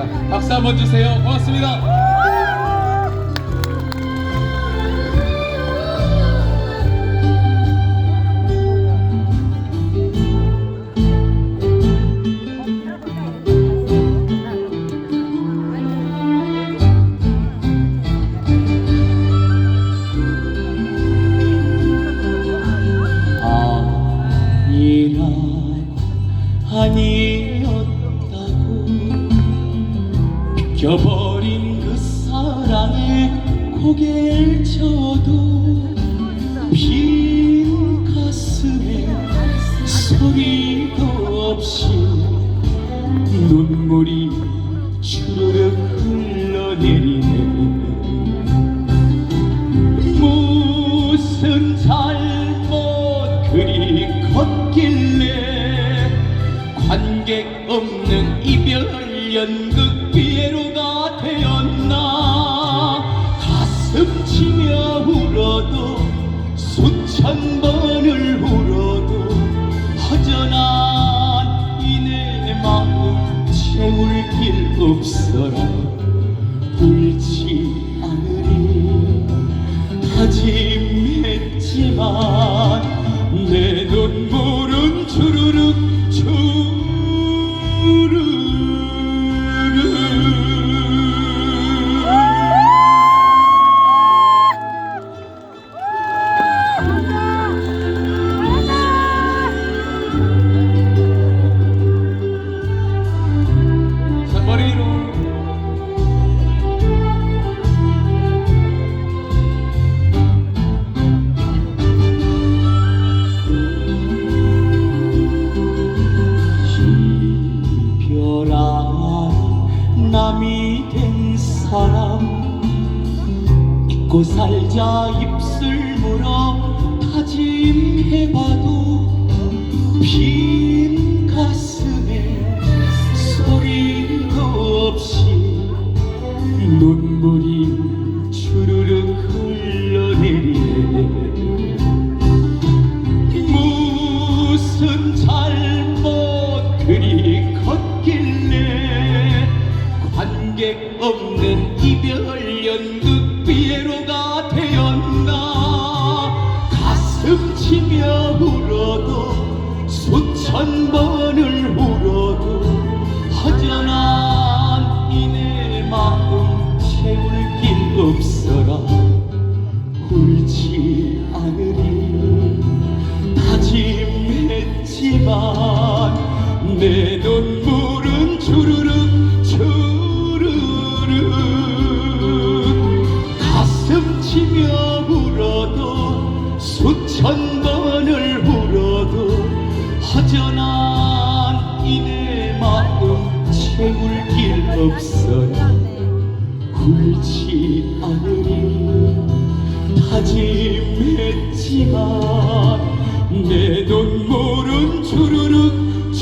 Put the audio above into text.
하겠습니다. 박수 한번 주세요. 고맙습니다. 아니란 아니었다고 껴버린 그 사랑에 고개를 져도 빈 가슴에 소리도 없이 눈물이 주르륵 흘러내리네. 무슨 잘못 그리 걷길래 관객 없는 이별 연극 피에로가 되었나? 가슴 치며 울어도 수천 번을 울어도 허전한 이내 마음 채울 길 없어라. 울지 않으리. 다짐했지만 내 눈물은 주르륵 주르륵 자, 잊고 살자 입술 물어 다짐해봐도 빈 가슴에 소리도 없이 눈물이 주르륵 흘러내리네. 무슨 잘못 그리 걷길래 관객 없는 이별 연극 치며 울어도 수천 번을 울어도 허전한 이내 마음 채울 길 없어라. 울지 않으리. 다짐했지만 내 눈물은 주르륵 주르륵 가슴 치며 울어도 수천 길 없어라 울지 않으리. 다짐했지만 내 눈물은 주르륵